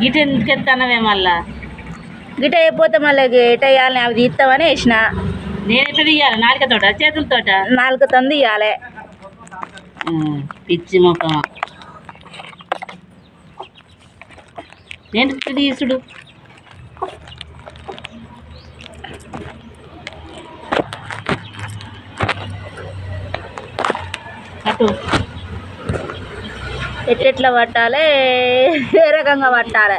గిట ఎందుకు ఎత్తానవే మళ్ళా? గిట అయిపోతే మళ్ళీ ఎట వేయాలని అవి తీస్తామని వేసిన. నేను ఎట్లా తీయాలి? నాలుకతోట చేతులతోట తంది ఇవ్వాలి పిచ్చి ముఖం. నేను తీసుడు అటు. ఎట్లెట్లా పట్టాలి? ఏ రకంగా పట్టాలి?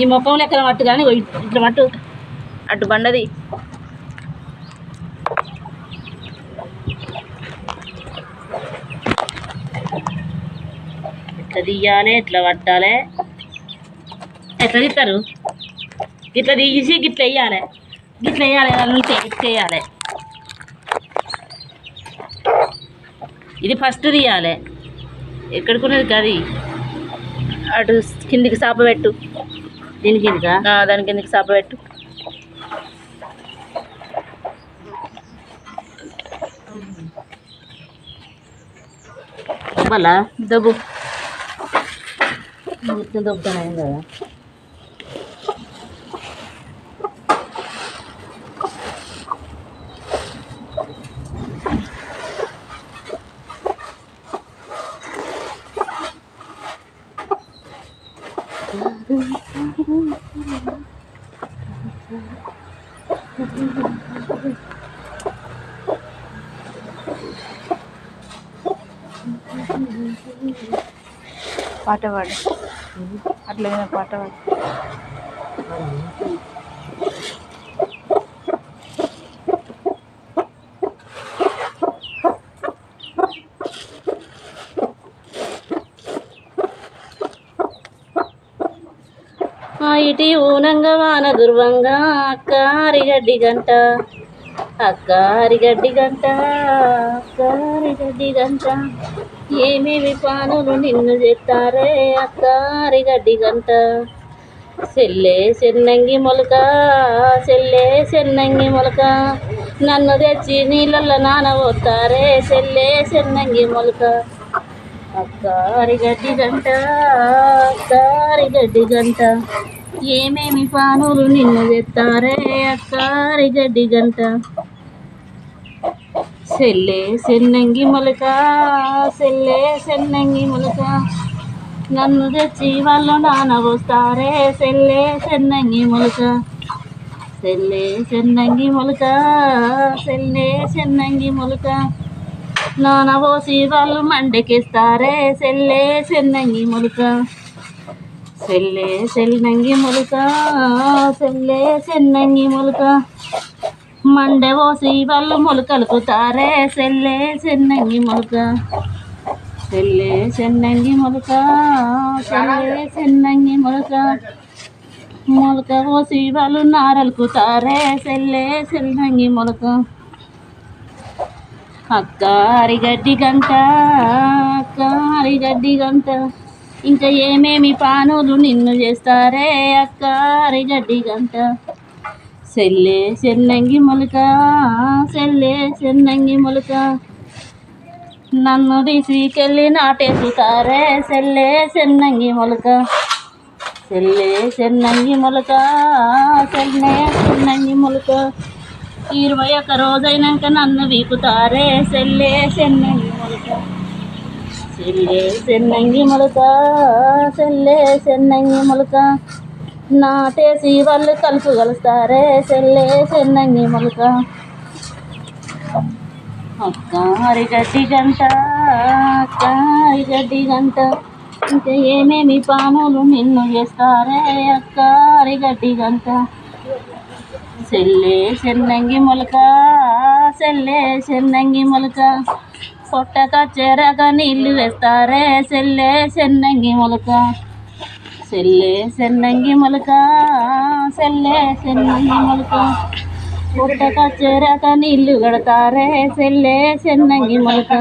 ఈ ముఖం లెక్కన పట్టు కానీ ఇట్లా మట్టు అటు బండది. ఎట్లా తీయాలి ఇట్లా పట్టాలి? ఎట్లా తీస్తారు? ఇట్లా తీసి గిట్ల వేయాలి. గిట్ల వేయాలి నుంచి ఇట్లా వేయాలి. ఇది ఫస్ట్ తీయాలి. ఎక్కడికున్నది కది అటు కిందికి సాప పెట్టు. దీనికి ఇదిగా ఆ, దాని కిందికి సాప పెట్టు. మళ్ళా దబ్బు. దొబ్బుతానే కదా? పాట పాడు అట్లా పాట పాడు ఇటి ఊనంగా వాన గుర్వంగా అక్కారిగడ్డి గంట. అక్కారిగడ్డి గంట అక్కారిగడ్డి గంట. ఏమేమి పానులు నిన్ను చేస్తారే అక్కారిగడ్డి గంట. సెల్లే చెన్నంగి మొలక సెల్లే చెన్నంగి మొలక. నన్ను తెచ్చి నీళ్ళల్లో నానబోతారే సెల్లే చెన్నంగి మొలక. అక్కారి గడ్డి గంట అక్కారి గడ్డి గంట. ఏమేమి పానులు నిన్ను తెత్తారే అక్కారి గడ్డి గంట. సెల్లే సెన్నంగి మొలక సెల్లే సెన్నంగి మొలక. నన్ను తెచ్చి వాళ్ళు నానబోస్తారే సెల్లే సెన్నంగి మొలక. సెల్లే చెన్నంగి మొలక సెల్లే చెన్నంగి మొలక. నాన పోసి వాళ్ళు మండకిస్తారే? సెల్లే చెన్నంగి మొలక. సెల్లే సెల్నంగి మొలక సెల్లే సెన్నంగి మొలక మండ పోసి వాళ్ళు మొలకలుకుతారే సెల్లే చెన్నంగి మొలక సెల్లే చెన్నంగి మొలక సెల్లే చెన్నంగి మొలక మొలక పోసి వాళ్ళు నారలుకుతారే సెల్లే చెన్నంగి మొలక అక్క అరిగడ్డి గంట అక్క అరిగడ్డి గంట ఇంకా ఏమేమి పానులు నిన్ను చేస్తారే అక్కారి గడ్డి గంట. సెల్లే చెన్నంగి మొలక సెల్లే చెన్నంగి మొలక. నన్ను తీసుకెళ్ళి నాటేసుతారే? సెల్లే చెన్నంగి మొలక. సెల్లే చెన్నంగి మొలక సెల్లే చెన్నంగి మొలక. ఇరవై ఒక్క రోజైనాక నన్ను వీపుతారే? సెల్లే చెన్నంగి సెల్లే సెన్నంగి మొలక సెల్లే సెన్నంగి మొలక నాటేసి వాళ్ళు కలుపు కలుస్తారే సెల్లే సెన్నంగి మొలక అక్క అరిగడ్డి గంట అక్క అరిగడ్డి గంట ఇంకా ఏమేమి పానులు నిన్ను చేస్తారే అక్క అరిగడ్డి గంట సెల్లే చెన్నంగి మొలక సెల్లే చెన్నంగి మొలక పొట్టక చెరక నీళ్ళు వేస్తారే? సెల్లే చెన్నంగి మొలక. సెల్లే చెన్నంగి మొలక. సెల్లే చెన్నంగి మొలక. పొట్టక చెరక నీళ్ళు కడతారే? సెల్లే చెన్నంగి మొలక.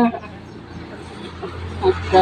అక్క